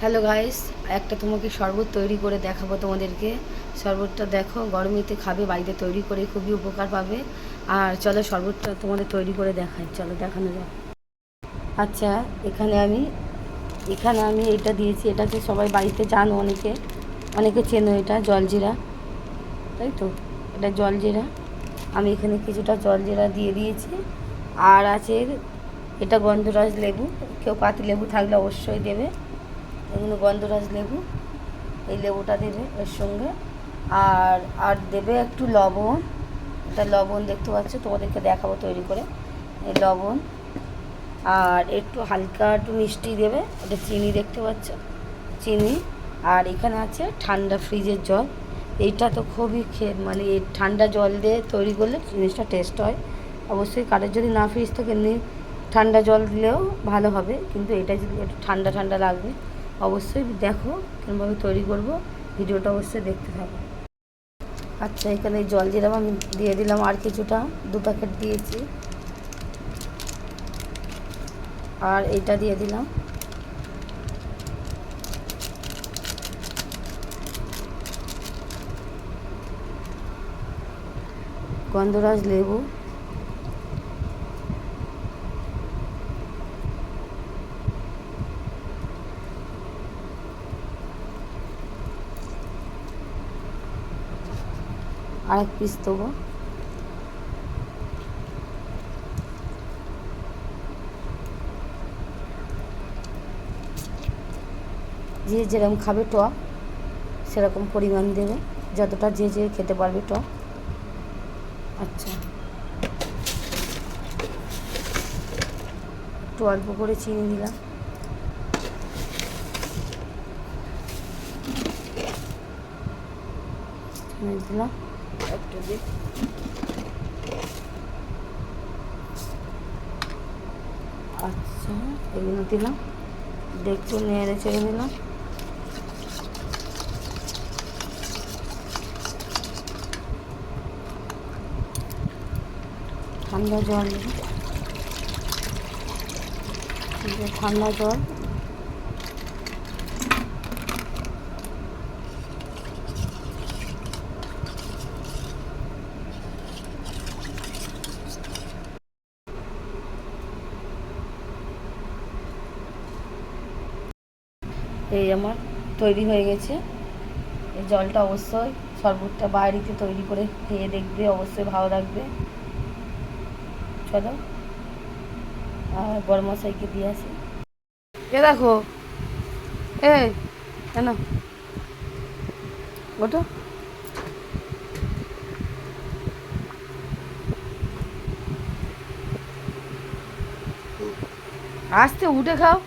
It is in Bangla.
হ্যালো গাইস একটা তোমাকে শরবত তৈরি করে দেখাবো তোমাদেরকে। শরবতটা দেখো, গরমেতে খাবে, বাড়িতে তৈরি করে খুবই উপকার পাবে। আর চলো শরবতটা তোমাদের তৈরি করে দেখাই। চলো দেখানো যাক। আচ্ছা এখানে আমি এখানে আমি এটা দিয়েছি। এটা এটাকে সবাই বাড়িতে জানো, অনেকে। অনেকে চেনো এটা, জলজিরা। তাই তো? এটা জলজিরা। আমি এখানে কিছুটা জলজিরা দিয়ে দিয়েছি। আর আছে, এটা গন্ধরাজ লেবু। কেউ পাতি লেবু থাকলে অবশ্যই দেবে। এগুলো গন্ধরাজ লেবু, এই লেবুটা দেবে এর সঙ্গে। আর আর দেবে একটু লবণ। এটা লবণ দেখতে পাচ্ছ, তোমাদেরকে দেখাবো তৈরি করে। এই লবণ। আর একটু হালকা একটু মিষ্টি দেবে, এটা চিনি দেখতে পাচ্ছ, চিনি। আর এখানে আছে ঠান্ডা ফ্রিজের জল। এইটা তো খুবই মানে এই ঠান্ডা জল দিয়ে তৈরি করলে জিনিসটা টেস্ট হয়। অবশ্যই কারোর যদি না ফ্রিজ থাকে, এমনি ঠান্ডা জল দিলেও ভালো হবে। কিন্তু এটা যদি একটু ঠান্ডা ঠান্ডা লাগবে অবশ্যই দেখো কেমনভাবে তৈরি করব। ভিডিওটা অবশ্যই দেখতে থাকো। আচ্ছা এখানে জল জিরাম আমি দিয়ে দিলাম আর কিছুটা। দু প্যাকেট দিয়েছি। আর এটা দিয়ে দিলাম। গন্ধরাজ লেবু। আর এক পিস দেবো। যে যেরকম খাবে টক সেরকম পরিমাণ দেবে। যতটা যে যে খেতে পারবে টক আচ্ছা। একটু অল্প করে চিনি দিলাম। দিলাম। আচ্ছা এগুলো দিলাম। দেখতে নেড়ে চেড়ে দিলাম। ঠান্ডা জল ঠান্ডা জল। এই আমার তৈরি হয়ে গেছে। এই জলটা অবশ্যই শরবতটা বাড়িতে তৈরি করে খেয়ে দেখবে, অবশ্যই ভালো লাগবে। চলো, আর বড় মশাইকে দিয়ে আসি। এ দেখো, এ কেন ওটা আসতে, উঠে খাও।